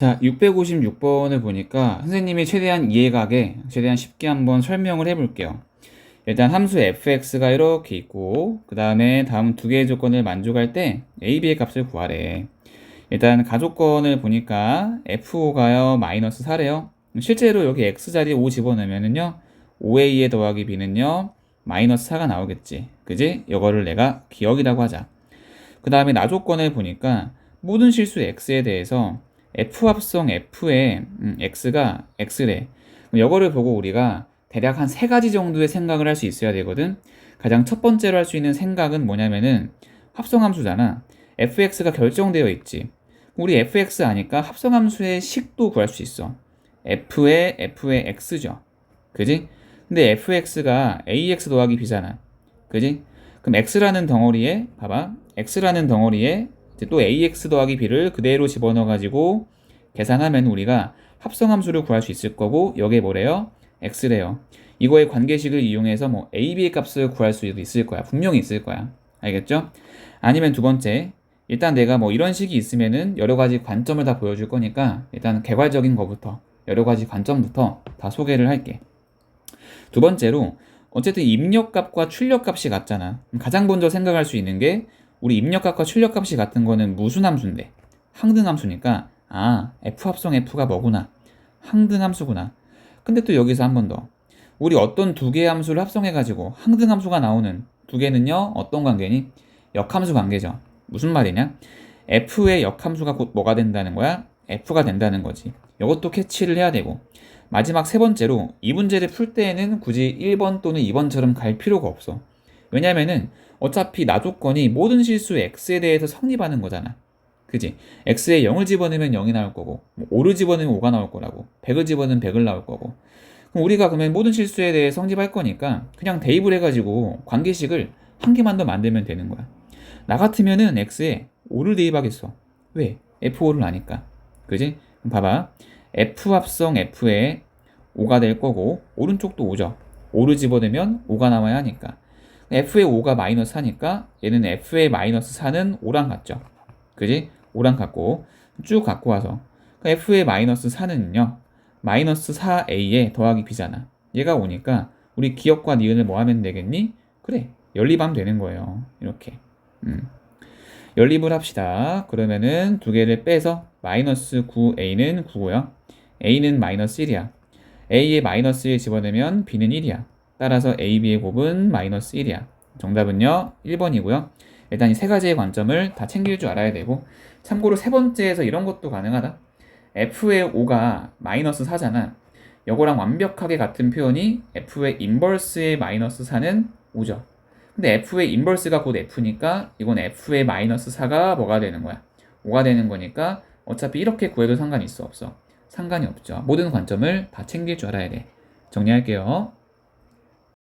자, 656번을 보니까 선생님이 최대한 이해가게, 최대한 쉽게 한번 설명을 해볼게요. 일단 함수 fx가 이렇게 있고, 그 다음에 다음 두 개의 조건을 만족할 때 a, b의 값을 구하래. 일단 가조건을 보니까 f5가요, 마이너스 4래요. 실제로 여기 x 자리에 5 집어넣으면은요, 5a에 더하기 b는요, 마이너스 4가 나오겠지. 그지? 이거를 내가 기억이라고 하자. 그 다음에 나조건을 보니까 모든 실수 x에 대해서 f 합성 f의 음, x가 x래. 이거를 보고 우리가 대략 한 세 가지 정도의 생각을 할 수 있어야 되거든. 가장 첫 번째로 할 수 있는 생각은 뭐냐면은 합성함수잖아. fx가 결정되어 있지. 우리 fx 아니까 합성함수의 식도 구할 수 있어. f의 f의 x죠. 그지? 근데 fx가 ax 더하기 b잖아. 그지? 그럼 x라는 덩어리에 봐봐. x라는 덩어리에 또 ax 더하기 b를 그대로 집어넣어 가지고 계산하면 우리가 합성함수를 구할 수 있을 거고 여기에 뭐래요? x래요. 이거의 관계식을 이용해서 뭐 a, b의 값을 구할 수도 있을 거야. 분명히 있을 거야. 알겠죠? 아니면 두 번째, 일단 내가 뭐 이런 식이 있으면은 여러 가지 관점을 다 보여줄 거니까 일단 개괄적인 거부터 여러 가지 관점부터 다 소개를 할게. 두 번째로 어쨌든 입력값과 출력값이 같잖아. 가장 먼저 생각할 수 있는 게 우리 입력값과 출력값이 같은 거는 무슨 함수인데 항등함수니까 아 f 합성 f가 뭐구나 항등함수구나. 근데 또 여기서 한 번 더. 우리 어떤 두 개의 함수를 합성해 가지고 항등함수가 나오는 두 개는요 어떤 관계니? 역함수 관계죠. 무슨 말이냐? f의 역함수가 곧 뭐가 된다는 거야? f가 된다는 거지. 이것도 캐치를 해야 되고 마지막 세 번째로 이 문제를 풀 때에는 굳이 1번 또는 2번처럼 갈 필요가 없어. 왜냐면은 어차피 나 조건이 모든 실수 x에 대해서 성립하는 거잖아. 그지? x에 0을 집어넣으면 0이 나올 거고, 뭐 5를 집어넣으면 5가 나올 거라고, 100을 집어넣으면 100을 나올 거고. 그럼 우리가 그러면 모든 실수에 대해 성립할 거니까 그냥 대입을 해가지고 관계식을 한 개만 더 만들면 되는 거야. 나 같으면은 x에 5를 대입하겠어. 왜? f5를 아니까. 그지? 봐봐. f 합성 f에 5가 될 거고, 오른쪽도 5죠. 5를 집어넣으면 5가 나와야 하니까. F의 5가 마이너스 4니까 얘는 f의 마이너스 4는 5랑 같죠. 그지? 5랑 같고 쭉 갖고 와서 f의 마이너스 4는요. 마이너스 4a에 더하기 b잖아. 얘가 오니까 우리 기억과 니은을 뭐 하면 되겠니? 그래. 연립하면 되는 거예요. 이렇게. 음. 연립을 합시다. 그러면은 두 개를 빼서 마이너스 9a는 9고요. a는 마이너스 1이야. a에 마이너스 1 집어넣으면 b는 1이야. 따라서 A, B의 곱은 마이너스 1이야. 정답은요, 1번이고요. 일단 이 세 가지의 관점을 다 챙길 줄 알아야 되고, 참고로 세 번째에서 이런 것도 가능하다. F의 5가 마이너스 4잖아. 요거랑 완벽하게 같은 표현이 F의 인버스의 마이너스 4는 5죠. 근데 F의 인버스가 곧 F니까 이건 F의 마이너스 4가 뭐가 되는 거야? 5가 되는 거니까 어차피 이렇게 구해도 상관이 있어 없어? 상관이 없죠. 모든 관점을 다 챙길 줄 알아야 돼. 정리할게요.